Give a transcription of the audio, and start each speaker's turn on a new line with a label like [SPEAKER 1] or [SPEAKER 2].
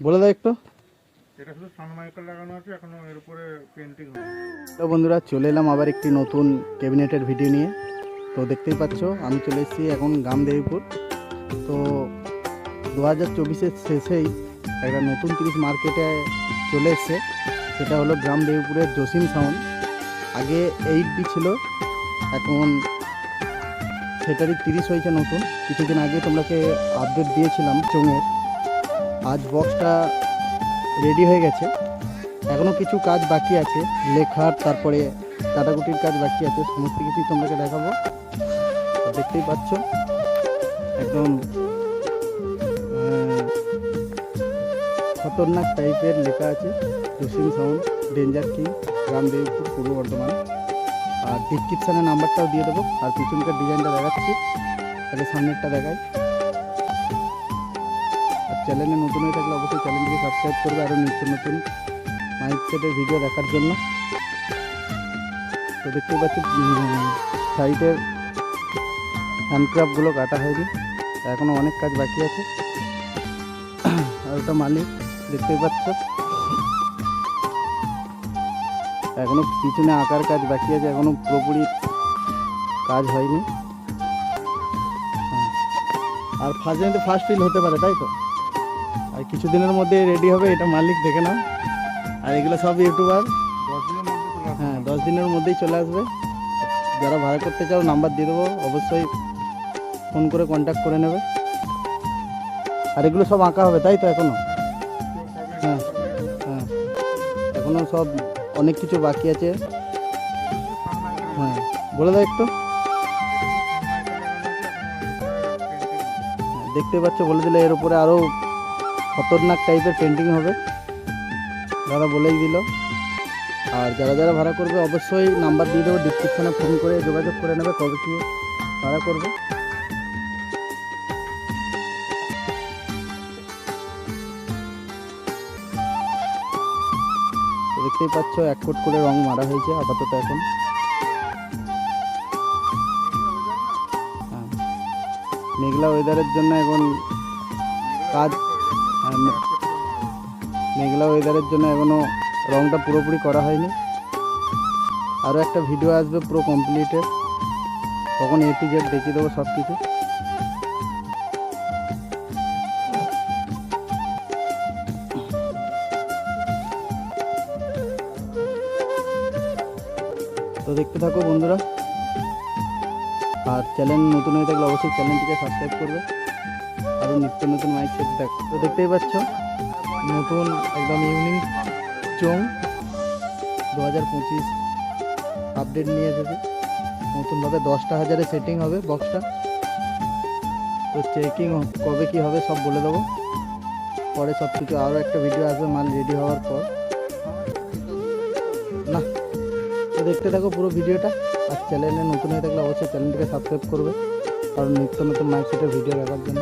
[SPEAKER 1] বলে দাও একটু।
[SPEAKER 2] এটা শুধু লাগানো আছে এখনও এর উপরে পেন্টিং
[SPEAKER 1] তো বন্ধুরা চলে এলাম আবার একটি নতুন ক্যাবিনেটের ভিডিও নিয়ে। তো দেখতেই পাচ্ছ আমি চলে এসেছি এখন গামদেবীপুর। তো দু হাজার চব্বিশের শেষেই একটা নতুন তিরিশ মার্কেটে চলে এসছে। সেটা হলো গ্রাম দেবীপুরের জসিম সাউন্ড। আগে এইট বি ছিল এখন সেটারই তিরিশ হয়েছে নতুন। কিছুদিন আগে তোমাকে আপডেট দিয়েছিলাম চোঙের। আজ বক্সটা রেডি হয়ে গেছে। এখনও কিছু কাজ বাকি আছে, লেখার, তারপরে কাটাকুটির কাজ বাকি আছে, সমস্ত কিছুই তোমাকে দেখাবো। দেখতেই পাচ্ছ, একদম খতরনাক টাইপের লেখা আছে, Jasim sound, danger king, Ramdebpur, Purba Bardhaman. আর ডিসক্রিপশানে নাম্বারটাও দিয়ে দেবো, আর পিছনকার ডিজাইনটা দেখাচ্ছি, তাহলে সামনেরটা আর চ্যানেলে নতুন হয়ে থাকলে অবশ্যই চ্যানেলটিকে সাবস্ক্রাইব করবে আরও নিত্য নতুন মাইক ভিডিও দেখার জন্য। তো দেখতে পাচ্ছি সাইডের হ্যান্ডক্রাফটগুলো কাটা হয়নি এখনও অনেক কাজ বাকি আছে। আর ওটা মালিক, দেখতেই পাচ্ছ। এখনও পিছনে আঁকার কাজ বাকি আছে, এখনও পুরোপুরি কাজ হয়নি। হ্যাঁ। আর ফার্স্ট ফার্স্ট ফিল হতে পারে, তাই তো? আর কিছুদিনের মধ্যে রেডি হবে এটা মালিক দেখে নাও। আর এগুলো সব ইউটিউবার হ্যাঁ দশ দিনের মধ্যেই চলে আসবে। যারা ভাড়া করতে চাও নাম্বার দিয়ে দেবো। অবশ্যই ফোন করে কন্ট্যাক্ট করে নেবে। আর এগুলো সব আঁকা হবে তাই তো এখনও হ্যাঁ হ্যাঁ। এখনও সব অনেক কিছু বাকি আছে। হ্যাঁ বলে দাও একটু। হ্যাঁ, দেখতে পাচ্ছ বলে দিলে এর উপরে আরও খতরনাক টাইপের পেন্টিং হবে। দাদা বলেই দিল। আর যারা যারা ভাড়া করবে, অবশ্যই নাম্বার দিয়ে দেবো ডিসক্রিপশানে ফোন করে যোগাযোগ করে নেবে, কবে কি ভাড়া করবে। দেখতেই পাচ্ছ, এক কোট করে রং মারা হয়েছে আপাতত এখন। হ্যাঁ। মেঘলা ওয়েদারের জন্য এখন কাজ মেঘলা ওয়েদারের জন্য এখনও রংটা পুরোপুরি করা হয়নি। আরও একটা ভিডিও আসবে পুরো কমপ্লিটেড তখন এ টু জেড দেখিয়ে দেবো সব কিছু তো দেখতে থাকো বন্ধুরা। আর চ্যানেল নতুন হয়ে থাকলে অবশ্যই চ্যানেলটিকে সাবস্ক্রাইব করবে। আরও নিত্য নতুন মাইক সেট দেখ। তো দেখতেই পাচ্ছ, নতুন একদম ইউনিক চং দু হাজার পঁচিশ আপডেট নিয়ে এসেছে। নতুনভাবে দশটা হাজারে সেটিং হবে বক্সটা তো চেকিং কবে কি হবে সব বলে দেবো। পরে সব কিছু আরও একটা ভিডিও আসবে, মাল রেডি হওয়ার পর। না, তো দেখতে থাকো পুরো ভিডিওটা আর চ্যানেলে নতুন হয়ে থাকলে অবশ্যই চ্যানেলটিকে সাবস্ক্রাইব করবে। কারণ নিত্য নতুন মাইক সেটের ভিডিও দেখার জন্য।